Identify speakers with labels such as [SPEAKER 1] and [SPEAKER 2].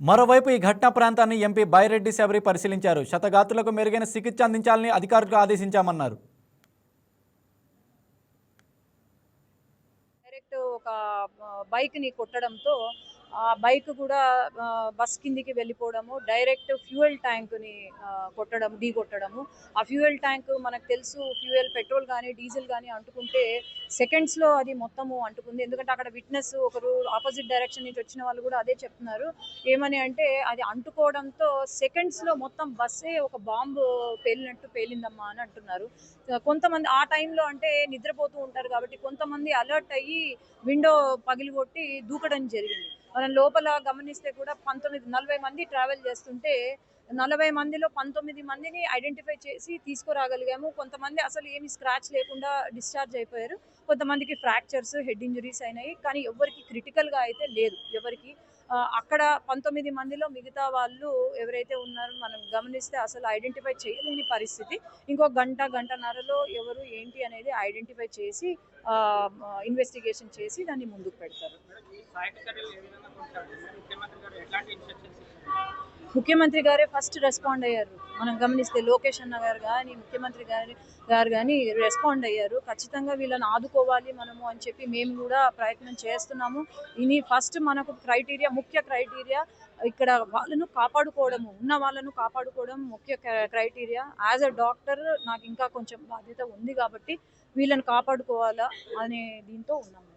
[SPEAKER 1] మరోవైపు ఈ ఘటనా ప్రాంతాన్ని ఎంపీ బైరెడ్డి శబరి పరిశీలించారు. శతగాతులకు మెరుగైన చికిత్స అందించాలని అధికారులకు ఆదేశించామన్నారు.
[SPEAKER 2] డైరెక్ట్ ఒక బైక్ని కొట్టడంతో బైక్ కూడా బస్ కిందికి వెళ్ళిపోవడము డైరెక్ట్ ఫ్యూయల్ ట్యాంక్ని కొట్టడం ఢీ కొట్టడము. ఆ ఫ్యూయల్ ట్యాంక్ మనకు తెలుసు ఫ్యూయల్ పెట్రోల్ కానీ డీజిల్ కానీ అంటుకుంటే సెకండ్స్లో అది మొత్తము అంటుకుంది. ఎందుకంటే అక్కడ విట్నెస్ ఒకరు ఆపోజిట్ డైరెక్షన్ నుంచి వచ్చిన వాళ్ళు కూడా అదే చెప్తున్నారు. ఏమని అంటే అది అంటుకోవడంతో సెకండ్స్లో మొత్తం బస్సే ఒక బాంబు పేలినట్టు పేలిందమ్మా అని అంటున్నారు. కొంతమంది ఆ టైంలో అంటే నిద్రపోతూ ఉంటారు కాబట్టి కొంతమంది అలర్ట్ అయ్యి విండో పగిలిగొట్టి దూకడం జరిగింది. మనం లోపల గమనిస్తే కూడా పంతొమ్మిది నలభై మంది ట్రావెల్ చేస్తుంటే నలభై మందిలో పంతొమ్మిది మందిని ఐడెంటిఫై చేసి తీసుకురాగలిగాము. కొంతమంది అసలు ఏమి స్క్రాచ్ లేకుండా డిశ్చార్జ్ అయిపోయారు. కొంతమందికి ఫ్రాక్చర్స్ హెడ్ ఇంజరీస్ అయినాయి. కానీ ఎవరికి క్రిటికల్గా అయితే లేదు. ఎవరికి అక్కడ పంతొమ్మిది మందిలో మిగతా వాళ్ళు ఎవరైతే ఉన్నారో మనం గమనిస్తే అసలు ఐడెంటిఫై చేయలేని పరిస్థితి. ఇంకో గంట గంటన్నరలో ఎవరు ఏంటి అనేది ఐడెంటిఫై చేసి ఇన్వెస్టిగేషన్ చేసి దాన్ని ముందుకు పెడతారు.
[SPEAKER 3] ముఖ్యమంత్రి
[SPEAKER 2] ముఖ్యమంత్రి గారే ఫస్ట్ రెస్పాండ్ అయ్యారు. మనం గమనిస్తే లోకేష్ అన్న గారు కానీ ముఖ్యమంత్రి గారి గారు కానీ రెస్పాండ్ అయ్యారు. ఖచ్చితంగా వీళ్ళని ఆదుకోవాలి మనము అని చెప్పి మేము కూడా ప్రయత్నం చేస్తున్నాము. ఇది ఫస్ట్ మనకు క్రైటీరియా ముఖ్య క్రైటీరియా ఇక్కడ వాళ్ళను కాపాడుకోవడము ఉన్న వాళ్ళను కాపాడుకోవడం ముఖ్య క్రైటీరియా యాజ్ అ డాక్టర్ నాకు ఇంకా కొంచెం బాధ్యత ఉంది కాబట్టి వీళ్ళని కాపాడుకోవాలా అనే దీంతో ఉన్నాము.